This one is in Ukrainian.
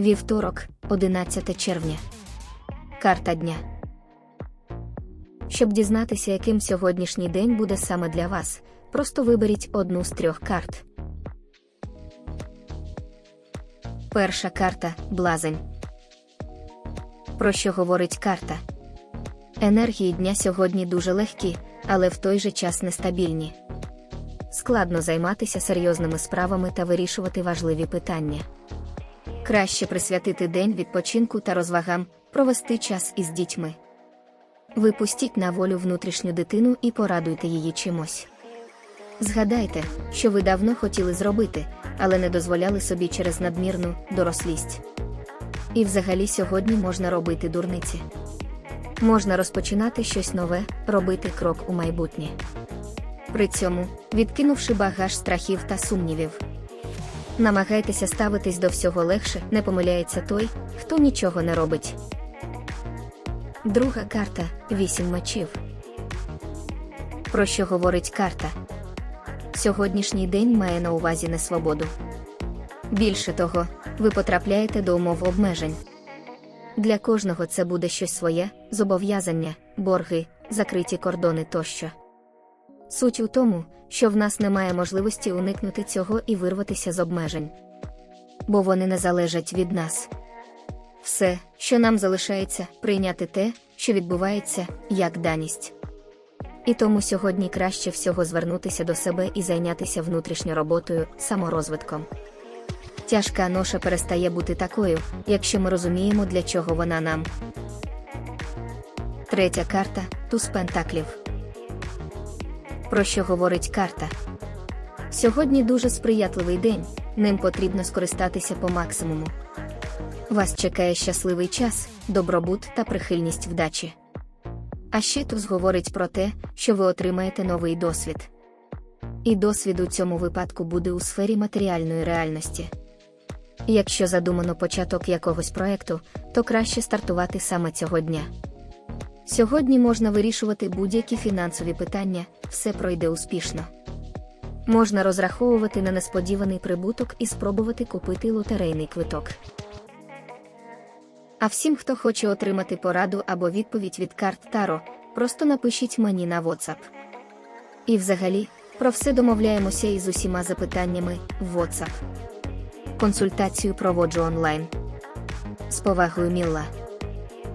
Вівторок, 11 червня. Карта дня. Щоб дізнатися, яким сьогоднішній день буде саме для вас, просто виберіть одну з трьох карт. Перша карта блазень. Про що говорить карта? Енергії дня сьогодні дуже легкі, але в той же час нестабільні. Складно займатися серйозними справами та вирішувати важливі питання. Краще присвятити день відпочинку та розвагам, провести час із дітьми. Випустіть на волю внутрішню дитину і порадуйте її чимось. Згадайте, що ви давно хотіли зробити, але не дозволяли собі через надмірну дорослість. І взагалі сьогодні можна робити дурниці. Можна розпочинати щось нове, робити крок у майбутнє. При цьому, відкинувши багаж страхів та сумнівів. Намагайтеся ставитись до всього легше, не помиляється той, хто нічого не робить. Друга карта вісім мечів. Про що говорить карта? Сьогоднішній день має на увазі несвободу. Більше того, ви потрапляєте до умов обмежень. Для кожного це буде щось своє, зобов'язання, борги, закриті кордони тощо. Суть у тому, що в нас немає можливості уникнути цього і вирватися з обмежень. Бо вони не залежать від нас. Все, що нам залишається, прийняти те, що відбувається, як даність. І тому сьогодні краще всього звернутися до себе і зайнятися внутрішньою роботою, саморозвитком. Тяжка ноша перестає бути такою, якщо ми розуміємо, для чого вона нам. Третя карта туз пентаклів. Про що говорить карта? Сьогодні дуже сприятливий день, ним потрібно скористатися по максимуму. Вас чекає щасливий час, добробут та прихильність вдачі. А ще туз говорить про те, що ви отримаєте новий досвід. І досвід у цьому випадку буде у сфері матеріальної реальності. Якщо задумано початок якогось проекту, то краще стартувати саме цього дня. Сьогодні можна вирішувати будь-які фінансові питання, все пройде успішно. Можна розраховувати на несподіваний прибуток і спробувати купити лотерейний квиток. А всім, хто хоче отримати пораду або відповідь від карт Таро, просто напишіть мені на WhatsApp. І взагалі, про все домовляємося із усіма запитаннями в WhatsApp. Консультацію проводжу онлайн. З повагою Мілла.